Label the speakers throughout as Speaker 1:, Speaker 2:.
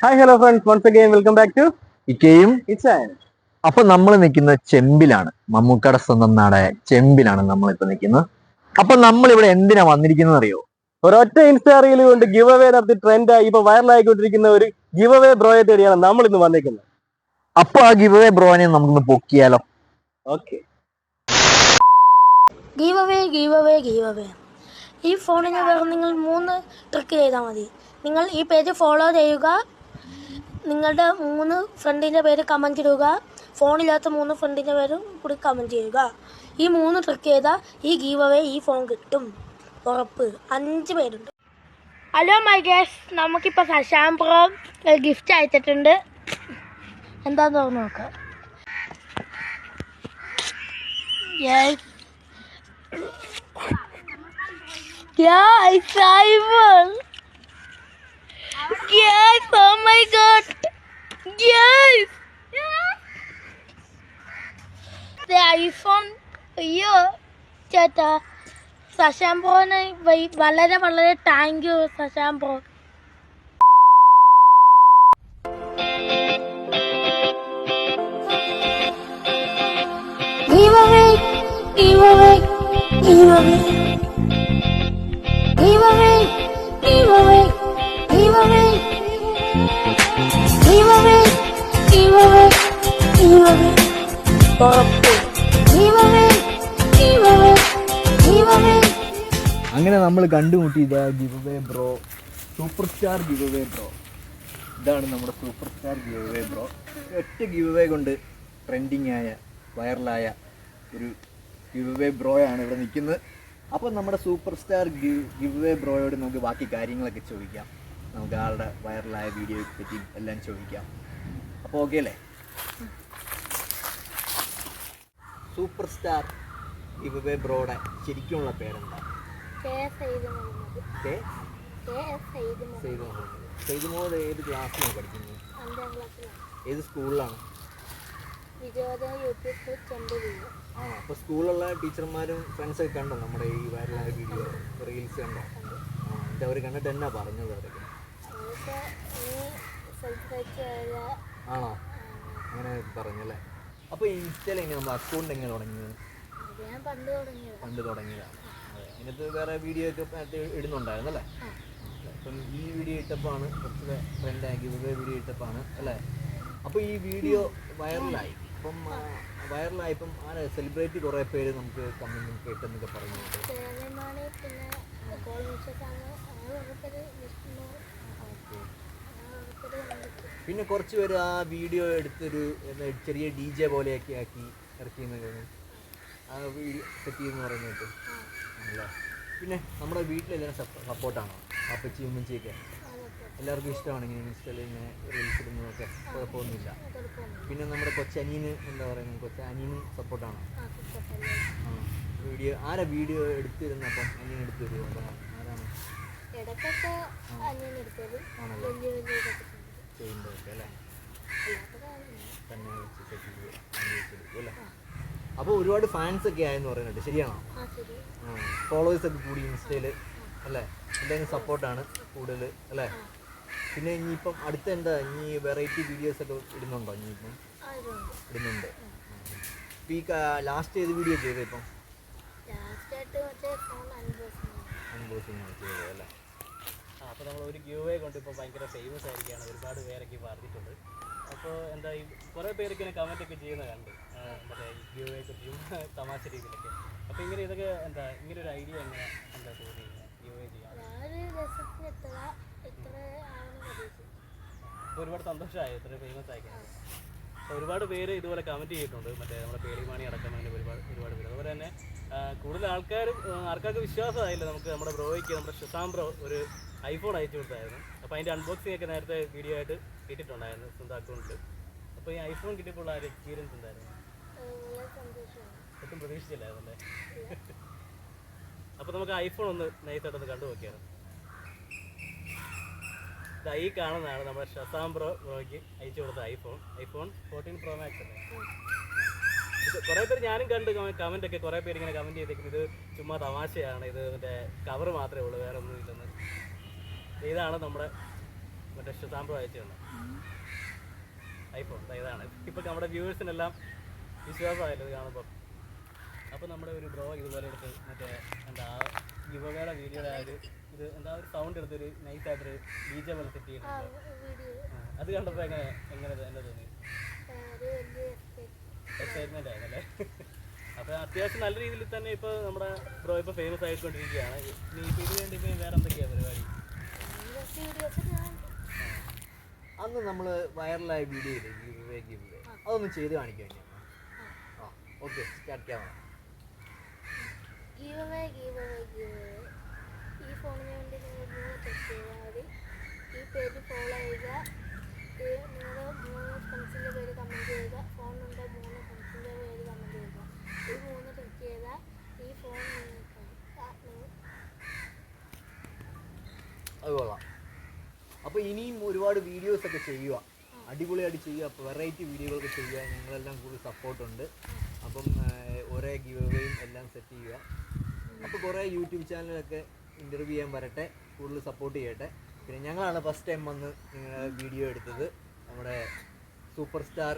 Speaker 1: Hi hello friends once again welcome back to
Speaker 2: ഇക്കയും
Speaker 1: it's
Speaker 2: അപ്പൊ നമ്മൾ നിൽക്കുന്നത് ചെമ്പിലാണ്. മമ്മൂക്കയുടെ സ്വന്തം നാടായ ചെമ്പിലാണ് നമ്മൾ ഇപ്പൊ നിൽക്കുന്നത്. അപ്പൊ നമ്മൾ ഇവിടെ എന്തിനാ വന്നിരിക്കുന്നത് അറിയോ?
Speaker 1: ഒരൊറ്റ ഇൻസ്റ്റാ റീൽ കൊണ്ട് ഗിവ് അവേ നടത്തി ട്രെൻഡ് ആയി ഇപ്പൊ വൈറലായിക്കൊണ്ടിരിക്കുന്ന ഒരു ഗിവ് അവേ ബ്രോയെ തേടിയാണ് നമ്മൾ ഇന്ന് വന്നിരിക്കുന്നത്.
Speaker 2: അപ്പൊ ആ ഗിവ് അവേ ബ്രോനെ നമുക്കൊന്ന് പൊക്കിയാലോ
Speaker 1: okay
Speaker 3: give away give away give away ഈ ഫോണിന് വേറെ നിങ്ങൾ മൂന്ന് ട്രിക്ക് ചെയ്താൽ മതി. നിങ്ങൾ ഈ പേജ് ഫോളോ ചെയ്യുക. നിങ്ങളുടെ മൂന്ന് ഫ്രണ്ടിന്റെ പേര് കമന്റ് ഇടുക. ഫോണില്ലാത്ത മൂന്ന് ഫ്രണ്ടിന്റെ പേരും കൂടി കമന്റ് ചെയ്യുക. ഈ മൂന്ന് ട്രിക്ക് ചെയ്താൽ ഈ ഗീവ് അവേ ഈ ഫോൺ കിട്ടും. ഉറപ്പ്. അഞ്ച് പേരുണ്ട്. ഹലോ മൈ ഗേസ് നമുക്കിപ്പോൾ സശാം പ്രോ ഗിഫ്റ്റ് അയച്ചിട്ടുണ്ട്. എന്താന്ന് തോന്നുന്നു നോക്കാം. Yeah, Guys, Yeah, Yes, oh my god! Yes! The iPhone, അയ്യോ ചേട്ടാ ശശാം ബ്രോന് വളരെ വളരെ thank you Shasham bro Give away, give
Speaker 2: അങ്ങനെ നമ്മൾ കണ്ടുമുട്ടി ഇതാ giveaway bro super star giveaway bro ഇതാണ് നമ്മുടെ സൂപ്പർ സ്റ്റാർ ഗിവേ ബ്രോ ഒറ്റ ഗിവേ കൊണ്ട് ട്രെൻഡിങ് ആയ വൈറലായ ഒരു ഗിവേ ബ്രോയാണ് ഇവിടെ നിൽക്കുന്നത്. അപ്പോൾ നമ്മുടെ സൂപ്പർ സ്റ്റാർ ഗിവ് ബ്രോയോട് നമുക്ക് ബാക്കി കാര്യങ്ങളൊക്കെ ചോദിക്കാം. നമുക്ക് ആളുടെ വൈറലായ വീഡിയോയെ പറ്റി എല്ലാം ചോദിക്കാം. അപ്പോൾ ഓക്കെ അല്ലേ? സൂപ്പർ സ്റ്റാർ ഇവവേ ബ്രോഡ ബ്രോയുടെ ശരിക്കുമുള്ള പേരെന്താ
Speaker 3: എഴുതി മുഹമ്മദ്.
Speaker 2: ഏത് ക്ലാസ്സിലാണ് പഠിക്കുന്നത്. ഏത് സ്കൂളിലാണ്. ആ അപ്പോൾ സ്കൂളിലുള്ള ടീച്ചർമാരും ഫ്രണ്ട്സൊക്കെ കണ്ടോ നമ്മുടെ ഈ വൈറലായ വീഡിയോ റീൽസ് കണ്ടോ? ആ എന്നിട്ട് അവർ കണ്ടിട്ട് എന്നാ പറഞ്ഞത് അവരൊക്കെ? ആണോ? അങ്ങനെ പറഞ്ഞല്ലേ? അപ്പോൾ ഇൻസ്റ്റയിൽ എങ്ങനെ നമ്മൾ അക്കൗണ്ട് എങ്ങനെ തുടങ്ങിയത്?
Speaker 3: ഞാൻ പണ്ട് തുടങ്ങിയത്.
Speaker 2: പണ്ട് തുടങ്ങിയതാണ് അതെ. അതിനകത്ത് വേറെ വീഡിയോ ഒക്കെ അതിനകത്ത് ഇടുന്നുണ്ടായിരുന്നു അല്ലേ? അപ്പം ഈ വീഡിയോ ഇട്ടപ്പോഴാണ് കുറച്ച് ട്രെൻഡ് ആക്കി ഇവരുടെ വീഡിയോ ഇട്ടപ്പോഴാണ് അല്ലേ? അപ്പോൾ ഈ വീഡിയോ വൈറലായി അപ്പം വൈറലായപ്പം ആരെ? സെലിബ്രിറ്റി കുറേ പേര് നമുക്ക് കമ്മിങ്ങും കേട്ടെന്നൊക്കെ പറയുന്നുണ്ട്
Speaker 3: സേലമാണി പിന്നെ കോൾ മിച്ചസാണ് അങ്ങനെ ഓരോരുത്തർ വിഷ്ണു അങ്ങനെ ഓരോരുത്തർ കണ്ടിട്ട്
Speaker 2: പിന്നെ കുറച്ച് പേര് ആ വീഡിയോ എടുത്തൊരു ചെറിയ ഡി ജെ പോലെയൊക്കെ ആക്കി ഇറക്കിയെന്നൊക്കെ ആ വീഡിയോ സെറ്റ് ചെയ്യുന്ന പറയുന്നത് അല്ലേ പിന്നെ നമ്മുടെ വീട്ടിലെല്ലാം സപ്പോർട്ടാണോ അപ്പച്ചി ഉമ്മച്ചിയൊക്കെ എല്ലാവർക്കും ഇഷ്ടമാണ് ഇങ്ങനെ ഇൻസ്റ്റയിൽ ഇങ്ങനെ റീൽസ് ഇടുന്നതൊക്കെ. കുഴപ്പമൊന്നുമില്ല. പിന്നെ നമ്മുടെ കൊച്ചനീന് എന്താ പറയുന്നത്? കൊച്ചനിയനും സപ്പോർട്ടാണോ വീഡിയോ ആരാ വീഡിയോ എടുത്തിരുന്നപ്പം അനിയൻ എടുത്തു തരുമോ ആരാണ് ആണല്ലോ? അല്ലേ തന്നെ അല്ലേ അപ്പോൾ ഒരുപാട് ഫാൻസ് ഒക്കെ ആയെന്ന് പറയുന്നുണ്ട്. ശരിയാണോ? ഫോളോവേഴ്സ് ഒക്കെ കൂടി ഇൻസ്റ്റയിൽ അല്ലേ? എല്ലാവരും സപ്പോർട്ടാണ് കൂടുതൽ അല്ലേ? പിന്നെ ഇനിയിപ്പം അടുത്ത എന്താ? ഇനി വെറൈറ്റി വീഡിയോസ് ഒക്കെ ഇടുന്നുണ്ടോ ഇനിയിപ്പം ഇടുന്നുണ്ട്. ഈ ലാസ്റ്റ് ഏത് വീഡിയോ ചെയ്തേ ഇപ്പം?
Speaker 3: അൺബോക്സിങ്
Speaker 2: ചെയ്തത് അല്ലേ?
Speaker 4: അപ്പോൾ നമ്മൾ ഒരു ഗിവ് കൊണ്ട് ഇപ്പോൾ ഭയങ്കര ഫേമസ് ആയിരിക്കുകയാണ് ഒരുപാട് പേരൊക്കെ പറഞ്ഞിട്ടുണ്ട്. അപ്പോൾ എന്താ ഈ കുറേ പേരൊക്കെ ഇങ്ങനെ കമന്റ് ഒക്കെ ചെയ്യുന്ന കണ്ട്. മറ്റേ ഈ ഗിവ് കുറിച്ചും തമാശ രീതിയിലൊക്കെ. അപ്പോൾ ഇങ്ങനെ ഇതൊക്കെ എന്താ ഇങ്ങനെ ഒരു ഐഡിയ എങ്ങനെ എന്താ തോന്നി ചെയ്യാൻ?
Speaker 3: എത്ര എത്ര
Speaker 4: അപ്പോൾ ഒരുപാട് സന്തോഷമായി? ഇത്ര ഫേമസ് ആയിക്കുന്നത് ഒരുപാട് പേര് ഇതുപോലെ കമന്റ് ചെയ്തിട്ടുണ്ട്. മറ്റേ നമ്മുടെ പേളിമാണി അടക്കം അങ്ങനെ ഒരുപാട് ഒരുപാട് പേര്. അതുപോലെ തന്നെ കൂടുതൽ ആൾക്കാരും ആർക്കാർക്ക് ആൾക്കാർക്ക് വിശ്വാസമായില്ല നമുക്ക് നമ്മുടെ ബ്രോയ്ക്ക് നമ്മുടെ ഷുസാം ബ്രോ ഒരു ഐഫോൺ അയച്ചു കൊടുത്തായിരുന്നു. അപ്പോൾ അതിന്റെ അൺബോക്സിംഗ് ഒക്കെ നേരത്തെ വീഡിയോ ആയിട്ട് കിട്ടിയിട്ടുണ്ടായിരുന്നു സ്വന്തം അക്കൗണ്ടിൽ അപ്പോൾ ഈ ഐഫോൺ കിട്ടിയപ്പോൾ ആ ഒരു എക്സ്പീരിയൻസ് ഉണ്ടായിരുന്നു ഒട്ടും പ്രതീക്ഷിച്ചില്ലായിരുന്നു അല്ലേ അപ്പോൾ നമുക്ക് ഐഫോൺ ഒന്ന് നൈസായിട്ടൊന്ന് കണ്ടു നോക്കിയാണ് ദാ ഈ കാണുന്നതാണ് നമ്മുടെ ഷസാം പ്രോ പ്രോയ്ക്ക് അയച്ചു കൊടുത്ത iPhone iPhone fourteen pro max ഇത് കുറേ പേര് ഞാനും കണ്ട് കമന്റ് ഒക്കെ കുറേ പേര് ഇങ്ങനെ കമന്റ് ചെയ്തേക്കുന്നത് ഇത് ചുമ്മാ തമാശയാണ്. ഇത് മറ്റേ കവർ മാത്രമേ ഉള്ളൂ വേറെ ഒന്നും ഇല്ലെന്ന്. ഇതാണ് നമ്മുടെ മറ്റേ സാമ്പിൾ അയച്ചിട്ടുണ്ട് ഐഫോൺ ഇതാണ്. ഇപ്പം നമ്മുടെ വ്യൂവേഴ്സിനെല്ലാം വിശ്വാസമായല്ലോ ഇത് കാണുമ്പോൾ അപ്പോൾ നമ്മുടെ ഒരു ബ്രോ ഇതുപോലെ എടുത്ത് മറ്റേ എന്താ ഗിവവേയുടെ വീഡിയോയുടെ ആ ഒരു ഇത് എന്താ ഒരു സൗണ്ട് എടുത്തൊരു നൈസായിട്ടൊരു ഡി ജെ പോലെ സെറ്റ് അത് കണ്ടപ്പോൾ എങ്ങനെ എങ്ങനെ എന്നെ തോന്നി എക്സൈറ്റ്മെന്റ് ആയിരുന്നല്ലേ? അപ്പോൾ അത്യാവശ്യം നല്ല രീതിയിൽ തന്നെ ഇപ്പോൾ നമ്മുടെ ബ്രോ ഇപ്പോൾ ഫേമസ് ആയിക്കൊണ്ടിരിക്കുകയാണ്. ഇപ്പോൾ വേണ്ടി ഇപ്പോൾ വേറെ എന്തൊക്കെയാണ് പരിപാടി?
Speaker 2: അന്ന് നമ്മൾ വൈറലായ വീഡിയോ അവേ അതൊന്ന് ചെയ്ത് കാണിക്കാൻ ആ. Okay start camera
Speaker 5: give away give away give away ഈ ഫോണിന് വേണ്ടി നിങ്ങൾ മൂന്ന് ടെസ്റ്റ് ചെയ്താൽ മതി ഈ പേജ് ഫോളോ ചെയ്യുക നിങ്ങൾ മൂന്ന് ഫ്രണ്ട്സിന്റെ പേര് കമന്റ് ചെയ്യുക ഫോണുണ്ട് മൂന്ന് ഫ്രണ്ട്സിന്റെ പേര് കമന്റ് ചെയ്യുക ഈ മൂന്ന് ടെസ്റ്റ് ചെയ്താൽ ഈ ഫോൺ നിങ്ങൾക്ക് ആ, നിങ്ങൾ
Speaker 2: അത് കൊള്ളാം. അപ്പോൾ ഇനിയും ഒരുപാട് വീഡിയോസ് ഒക്കെ ചെയ്യുക. അടിപൊളിയായിട്ട് ചെയ്യുക. അപ്പോൾ വെറൈറ്റി വീഡിയോകളൊക്കെ ചെയ്യുക. ഞങ്ങളെല്ലാം കൂടുതൽ സപ്പോർട്ടുണ്ട് അപ്പം ഒരേ ഗിവ് എല്ലാം സെറ്റ് ചെയ്യുക. അപ്പോൾ കുറേ യൂട്യൂബ് ചാനലൊക്കെ ഇന്റർവ്യൂ ചെയ്യാൻ വരട്ടെ. കൂടുതൽ സപ്പോർട്ട് ചെയ്യട്ടെ. പിന്നെ ഞങ്ങളാണ് ഫസ്റ്റ് ടൈം വന്ന് നിങ്ങളുടെ വീഡിയോ എടുത്തത്. നമ്മുടെ സൂപ്പർ സ്റ്റാർ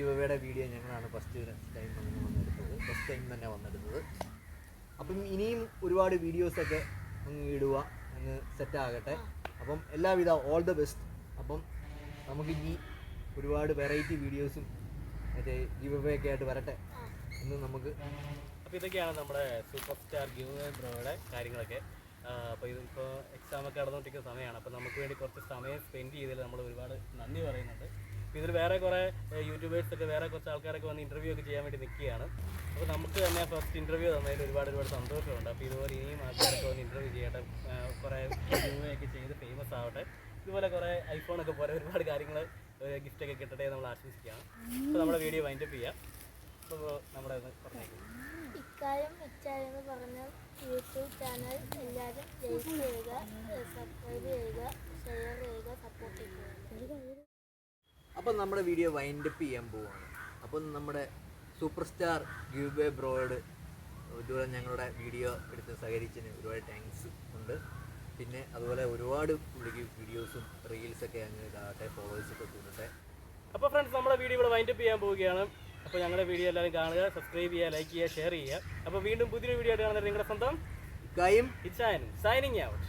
Speaker 2: യുവയുടെ വീഡിയോ ഞങ്ങളാണ് ഫസ്റ്റ് ടൈം വന്ന് വന്നെടുത്തത്. ഫസ്റ്റ് ടൈം തന്നെ വന്നെടുത്തത്. അപ്പം ഇനിയും ഒരുപാട് വീഡിയോസൊക്കെ ഇടുക. സെറ്റ് ആകട്ടെ അപ്പം എല്ലാവിധ ഓൾ ദ ബെസ്റ്റ് അപ്പം നമുക്ക് ഇനി ഒരുപാട് വെറൈറ്റി വീഡിയോസും മറ്റേ ഗിവ് ഒക്കെ ആയിട്ട് വരട്ടെ. ഇന്ന് നമുക്ക്
Speaker 4: അപ്പോൾ ഇതൊക്കെയാണ് നമ്മുടെ സൂപ്പർ സ്റ്റാർ ഗിവ് ബ്രോയുടെ കാര്യങ്ങളൊക്കെ. അപ്പോൾ ഇതിപ്പോൾ എക്സാം ഒക്കെ നടന്നുകൊണ്ടിരിക്കുന്ന സമയമാണ്. അപ്പോൾ നമുക്ക് വേണ്ടി കുറച്ച് സമയം സ്പെൻഡ് ചെയ്തതിൽ നമ്മൾ ഒരുപാട് നന്ദി പറയുന്നുണ്ട്. ഇതിൽ വേറെ കുറേ യൂട്യൂബേഴ്സ് ഒക്കെ വേറെ കുറച്ച് ആൾക്കാരൊക്കെ വന്ന് ഇന്റർവ്യൂ ഒക്കെ ചെയ്യാൻ വേണ്ടി നിൽക്കുകയാണ് അപ്പോൾ നമുക്ക് തന്നെ ഫസ്റ്റ് ഇന്റർവ്യൂ തന്നതിൽ ഒരുപാട് ഒരുപാട് സന്തോഷമുണ്ട്. അപ്പോൾ ഇതുപോലെ ഇനിയും ആൾക്കാരൊക്കെ വന്ന് ഇന്റർവ്യൂ ചെയ്യട്ടെ കുറേ ഒക്കെ ചെയ്ത് ഫേമസ് ആവട്ടെ. ഇതുപോലെ കുറേ ഐഫോണൊക്കെ പോലെ ഒരുപാട് കാര്യങ്ങൾ ഗിഫ്റ്റ് ഒക്കെ കിട്ടട്ടെ നമ്മൾ ആശംസിക്കുകയാണ്. അപ്പോൾ നമ്മുടെ വീഡിയോ വൈൻഡപ്പ് ചെയ്യാം. അപ്പോൾ നമ്മുടെ പറഞ്ഞേക്കും.
Speaker 5: ഇക്കാര്യം ഇച്ചാരം എന്ന് പറഞ്ഞ യൂട്യൂബ് ചാനൽ എല്ലാവരും ലൈക്ക് ചെയ്യുക സബ്സ്ക്രൈബ് ചെയ്യുക ഷെയർ ചെയ്യുക സപ്പോർട്ട് ചെയ്യുക.
Speaker 2: അപ്പം നമ്മുടെ വീഡിയോ വൈൻഡപ്പ് ചെയ്യാൻ പോവുകയാണ് അപ്പം നമ്മുടെ സൂപ്പർ സ്റ്റാർ ഗിവ് ബേ ബ്രോയോട് ഇതുപോലെ ഞങ്ങളുടെ വീഡിയോ എടുത്ത് സഹകരിച്ചതിന് ഒരുപാട് താങ്ക്സ് ഉണ്ട്. പിന്നെ അതുപോലെ ഒരുപാട് പുള്ളിക്ക് വീഡിയോസും റീൽസൊക്കെ അങ്ങ് ഇതാകട്ടെ ഫോളോവേഴ്സൊക്കെ കൂടട്ടെ.
Speaker 4: അപ്പോൾ ഫ്രണ്ട്സ് നമ്മുടെ വീഡിയോ ഇവിടെ വൈൻഡപ്പ് ചെയ്യാൻ പോവുകയാണ്. അപ്പോൾ ഞങ്ങളുടെ വീഡിയോ എല്ലാവരും കാണുക സബ്സ്ക്രൈബ് ചെയ്യുക ലൈക്ക് ചെയ്യുക ഷെയർ ചെയ്യുക. അപ്പോൾ വീണ്ടും പുതിയൊരു വീഡിയോ ആയിട്ട് കാണുന്നത് നിങ്ങളുടെ സ്വന്തം
Speaker 2: ഇക്കായും
Speaker 4: ഇറ്റ്സ് സൈനിങ് ഔട്ട്